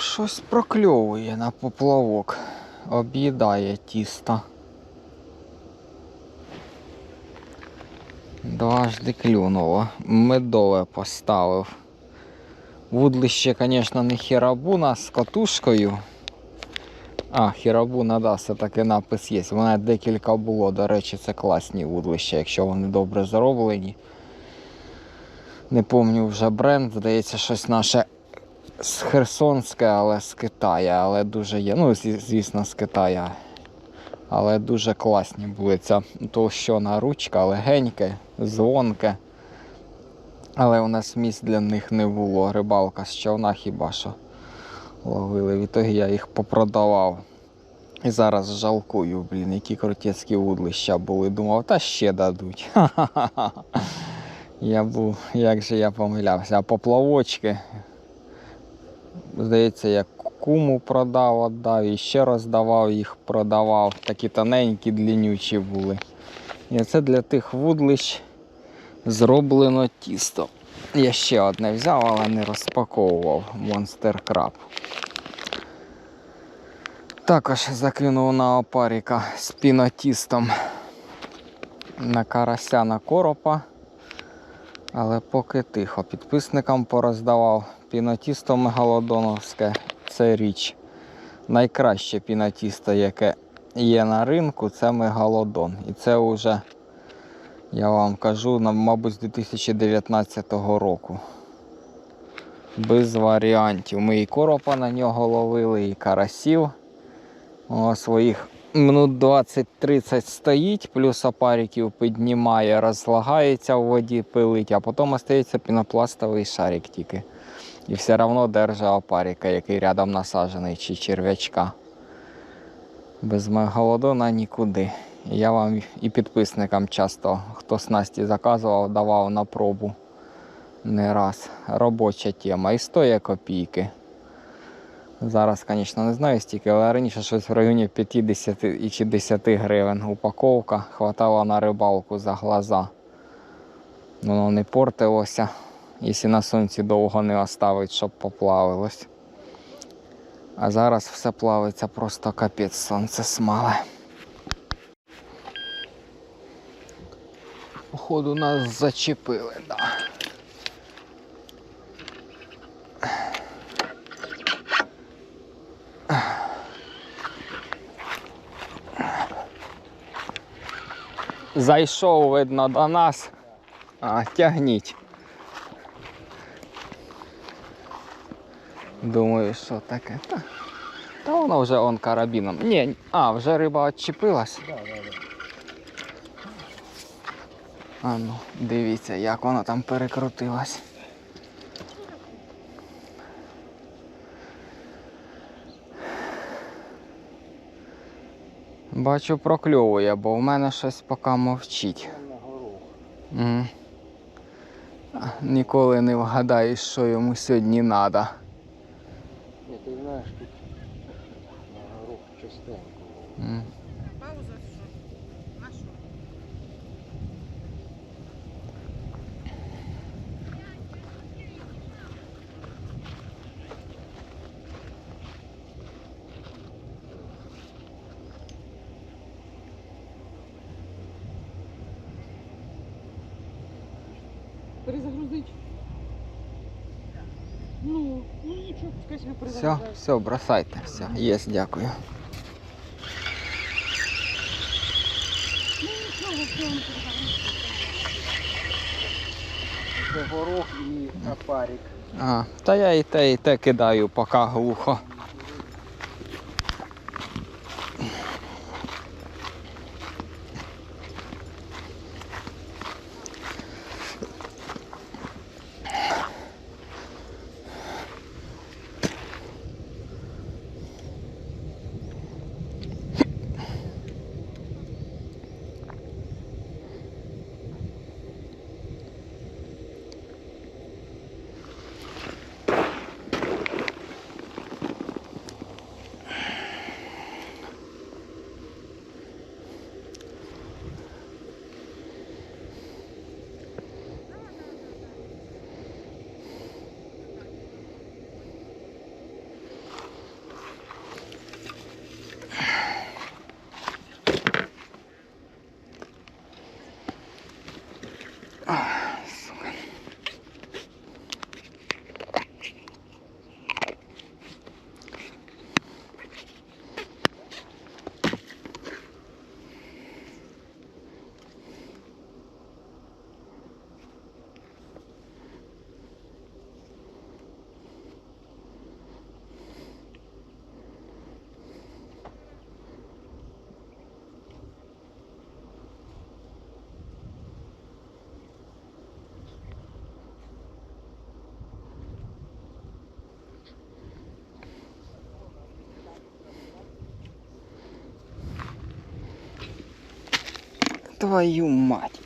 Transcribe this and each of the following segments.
щось прокльовує на поплавок. Об'їдає тісто. Дважди клюнуло. Медове поставив. Вудлище, звісно, не хірабуна з катушкою. А, хірабуна, да, все таки напис є. У мене декілька було. До речі, це класні вудлища, якщо вони добре зроблені. Не пам'ятаю вже бренд, здається, щось наше з Херсонське, але з Китаю, але дуже є. Ну, звісно, з Китаю. Але дуже класні були. Ця толщона ручка, легеньке, дзвонке. Але у нас місць для них не було. Рибалка з човна хіба що ловили. Відтоді я їх попродавав. І зараз жалкую, блін, які крутецькі вудлища були. Думав, та ще дадуть. Ха-ха-ха. Я був, як же я помилявся, а поплавочки. Здається, я куму продав, віддав і ще роздавав їх, продавав. Такі тоненькі, длиннючі були. І це для тих вудлищ зроблено тісто. Я ще одне взяв, але не розпаковував Monster Crab. Також закинув на опаріка з пінотістом на карася на коропа. Але поки тихо. Підписникам пороздавав пінотісто мегалодоновське. Це річ. Найкраще пінотісто, яке є на ринку, це мегалодон. І це вже, я вам кажу, мабуть, з 2019 року. Без варіантів. Ми і коропа на нього ловили, і карасів. О, своїх минут 20-30 стоїть, плюс опариків піднімає, розлагається в воді, пилить, а потім остається пінопластовий шарик тільки. І все одно держить опарика, який рядом насаджений, чи черв'ячка. Без мегалодона нікуди. Я вам і підписникам часто, хто снасті заказував, давав на пробу не раз. Робоча тема. І стоїть копійки. Зараз, звісно, не знаю стільки, але раніше щось в районі 50 і чи 10 гривень упаковка. Хватало на рибалку за глаза. Воно не портилося, якщо на сонці довго не оставить, щоб поплавилось. А зараз все плавиться просто капець сонце смале. Походу нас зачепили, так. Да. Зайшов, видно, до нас. А, тягніть. Думаю, що таке. Та, та воно вже он карабіном. Ні, а, вже риба відчепилась. А ну, дивіться, як вона там перекрутилась. Бачу, прокльовує, бо в мене щось поки мовчить. Ніколи не вгадаєш, що йому сьогодні треба. Ні, ти знаєш, тут на горох частенько. Пауза що? На що? Перезагрузить. Ну, ну нічого, пускай себе Все, все, бросайте. Все, є, дякую. Ну. Це горох і опарик. А, та я і те, і те кидаю, поки глухо. Твою мать.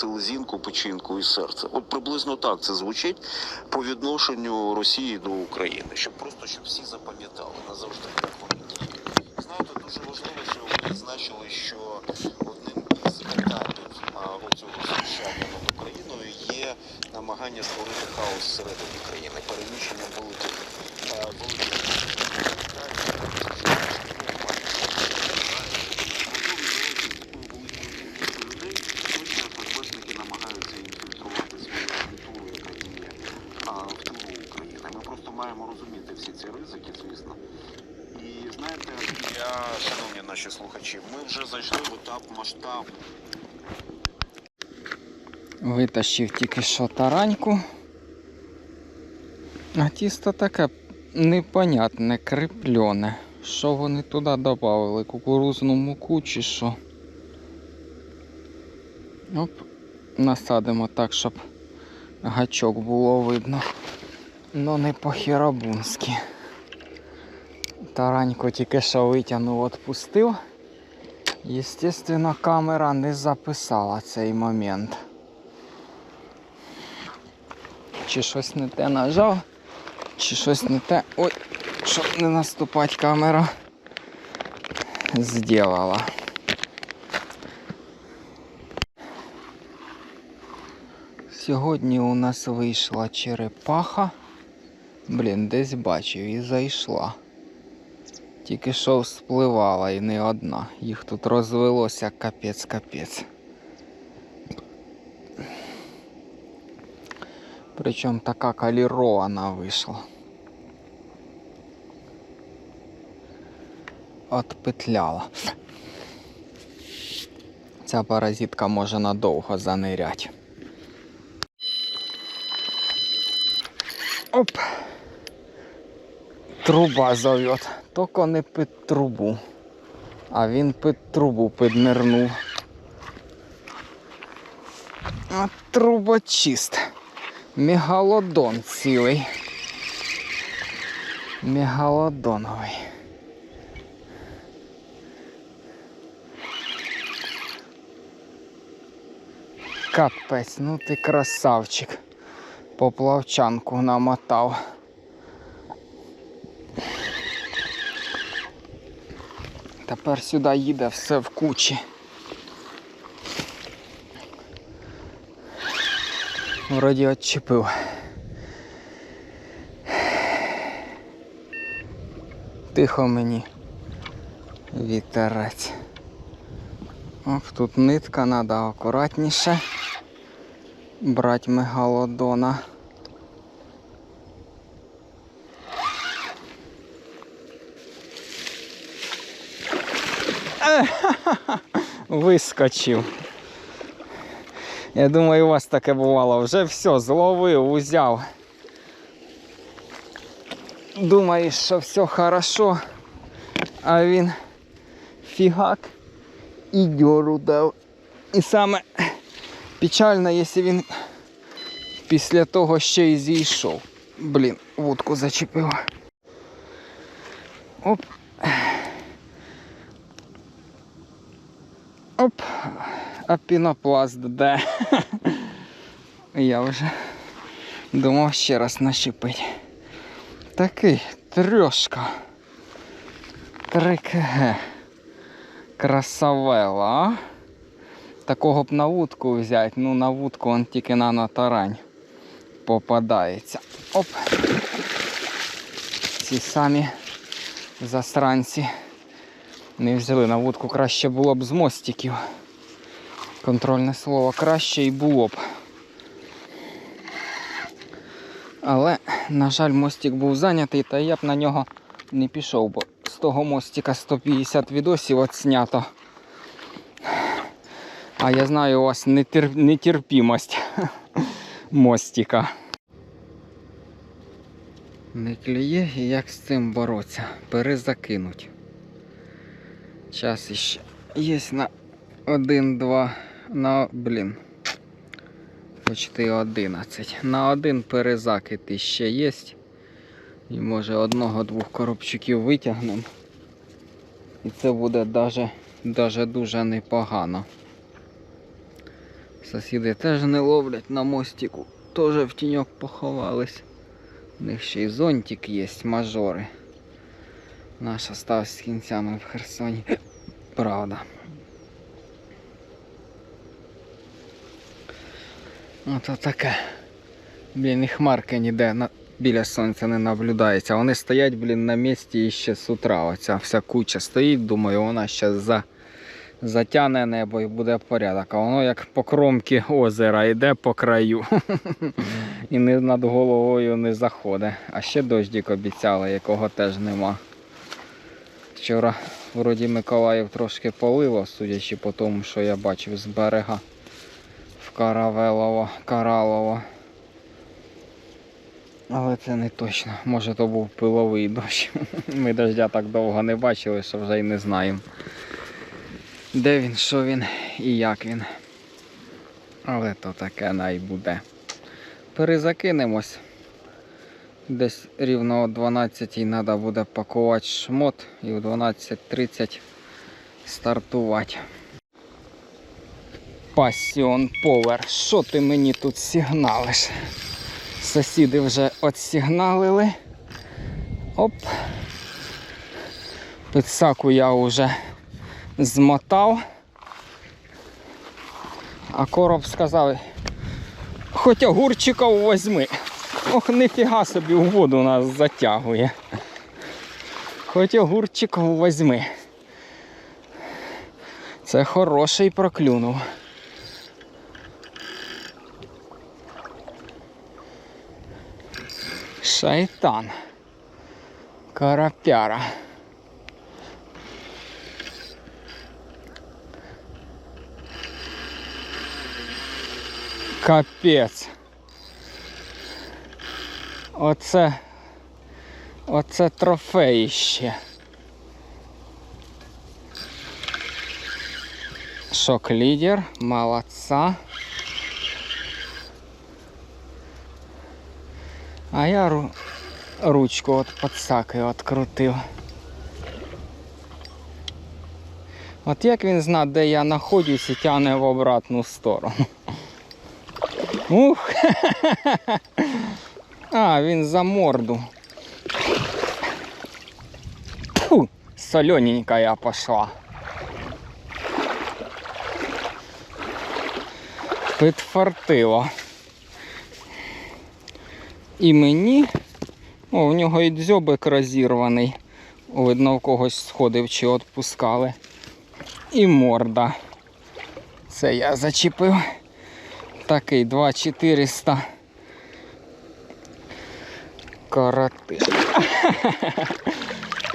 Селезінку, печінку і серце. От приблизно так це звучить по відношенню Росії до України, щоб просто щоб всі запам'ятали назавжди, як вони діють. Знаєте, дуже важливо, що ви відзначили, що одним із етапів цього знущання над Україною є намагання створити хаос всередині країни, переміщення великих е, великих ФСБшники намагаються інфільтрувати свою агентуру, яка діє а, в тилу України. Ми просто маємо розуміти всі ці ризики, звісно. І знаєте, я, шановні наші слухачі, ми вже зайшли в етап масштабу. Витащив тільки що тараньку. А тісто таке непонятне, креплене. Що вони туди додали? Кукурузну муку чи що? Оп, насадимо так, щоб гачок було видно. Ну не по-херабунськи. Тараньку тільки що витягнув, відпустив. Єстественно, камера не записала цей момент. Чи щось не те нажав, чи щось не те. Ой, щоб не наступати камера. Зділала. Сьогодні у нас вийшла черепаха. Блін, десь бачив і зайшла. Тільки що спливала і не одна. Їх тут розвелося капець-капець. Причому така калірована вийшла. Отпетляла. Ця паразитка може надовго занирять. Оп! Труба зовет. Тільки не під трубу. А він під трубу піднирнув. А трубочист. Мегалодон цілий. Мегалодоновий. Капець, ну ти красавчик. Поплавчанку намотав. Тепер сюди їде все в кучі. Вроді отчепив. Тихо мені вітерець. Оп, тут нитка, треба акуратніше брати мегалодона. Вискочив. Я думаю, у вас таке бувало. Вже все, зловив, узяв. Думаєш, що все хорошо, а він фігак і дьору дав. І саме печально, якщо він після того ще й зійшов. Блін, вудку зачепив. Оп. Оп. А пінопласт де? Я вже думав ще раз нащепить. Такий трьошка. 3 кг. Красавела. а? Такого б на вудку взяти. Ну на вудку он тільки на натарань попадається. Оп. Ці самі засранці не взяли на вудку. Краще було б з мостиків. Контрольне слово краще і було б. Але, на жаль, мостик був зайнятий, та я б на нього не пішов, бо з того мостика 150 відосів отснято. А я знаю, у вас нетер... нетерпімость мостика. Не клює і як з цим боротися? Перезакинуть. Час іще є на один-два на блін. Почти 11. На один перезакид іще є. І може одного-двох коробчиків витягнемо. І це буде даже, даже дуже непогано. Сусіди теж не ловлять на мостику, теж в тіньок поховались. У них ще й зонтик є, мажори. Наш остався з кінцями в Херсоні. Правда. Ото таке. Блін, і хмарки ніде на... біля сонця не наблюдається. Вони стоять, блін, на місці і ще з утра. Оця вся куча стоїть, думаю, вона ще за... затягне небо і буде порядок. А воно як по кромці озера йде по краю. і над головою не заходить. А ще дощик обіцяли, якого теж нема. Вчора вроді Миколаїв трошки полило, судячи по тому, що я бачив з берега в Каравелово, Каралово. Але це не точно. Може то був пиловий дощ. Ми дождя так довго не бачили, що вже й не знаємо. Де він, що він і як він. Але то таке най буде. Перезакинемось. Десь рівно о 12 треба буде пакувати шмот і о 12.30 стартувати. Пасіон повер, що ти мені тут сигналиш? Сусіди вже отсигналили. Оп. Підсаку я вже змотав. А короб сказав, хоч огурчиків возьми. Ох, ніфіга собі у воду нас затягує. Хоч огурчиків возьми. Це хороший проклюнув. Шайтан. Карапяра. Капець. Оце. Оце трофеїще. Шок лідер, молодца. А я ру... ручку от подсаки открутив. От як він зна, де я знаходжусь і тягне в обратну сторону. Ух! А, він за морду. Фу, я пошла. Підфартило. І мені. О, в нього і дзьобик розірваний. Видно, в когось сходив чи відпускали. І морда. Це я зачепив. Такий 2400. Карати.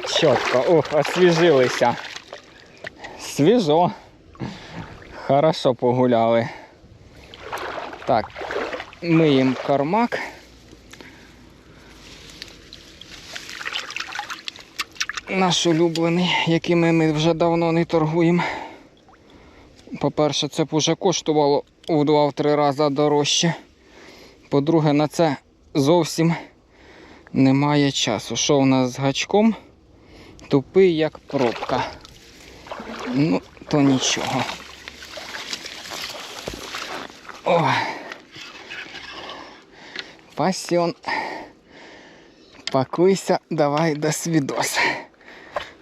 Чітко. Ух, освіжилися. Свіжо. Хорошо погуляли. Так, миємо кармак. Наш улюблений, якими ми вже давно не торгуємо. По-перше, це б уже коштувало в 2-3 рази дорожче. По-друге, на це зовсім немає часу. Що у нас з гачком? Тупий як пробка. Ну, то нічого. О. Пасіон. Пакуйся, давай до свідос.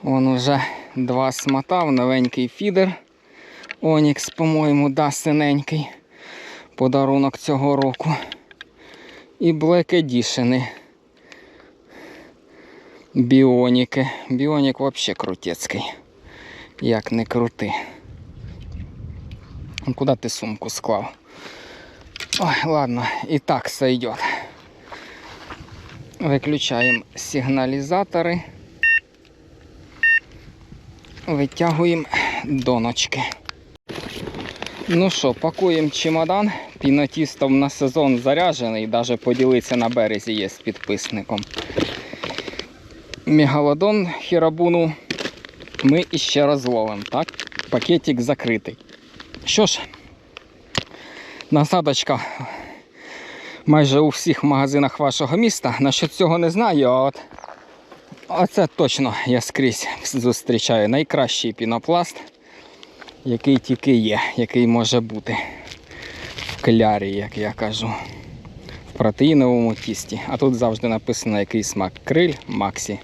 Вон уже два смотав, новенький фідер. Онікс, по-моєму, да, синенький. Подарунок цього року. І Black Edition. Біоніки. Біонік взагалі крутецький. Як не крути. Куди ти сумку склав? Ой, ладно, і так сойдет. Виключаємо сигналізатори. Витягуємо доночки. Ну що, пакуємо чемодан. Пінотістом на сезон заряджений, навіть поділитися на березі є з підписником. Мегалодон хірабуну ми іще раз ловимо, так? Пакетик закритий. Що ж, насадочка майже у всіх магазинах вашого міста. Насчет цього не знаю, а от оце точно я скрізь зустрічаю найкращий пінопласт, який тільки є, який може бути в клярі, як я кажу. В протеїновому тісті. А тут завжди написано який смак. Криль Максі.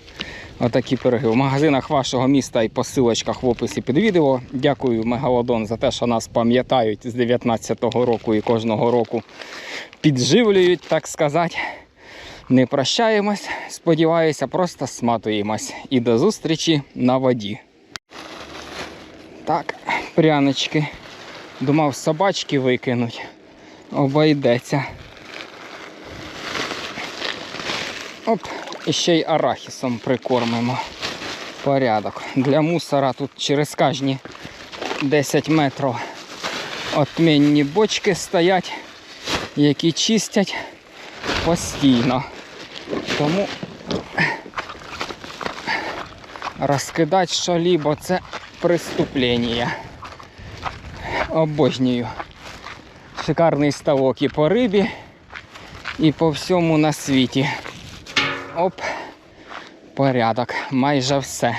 Отакі пироги. В магазинах вашого міста і по силочках в описі під відео. Дякую Мегалодон за те, що нас пам'ятають з 19-го року і кожного року підживлюють, так сказати. Не прощаємось, сподіваюся, просто сматуємось. І до зустрічі на воді. Так, прянички. Думав, собачки викинуть. Обойдеться. Оп, і ще й арахісом прикормимо. Порядок. Для мусора тут через кожні 10 метрів отмінні бочки стоять, які чистять постійно. Тому розкидати що-либо це преступлення. Обожнюю. Шикарний ставок і по рибі, і по всьому на світі. Оп, порядок, майже все.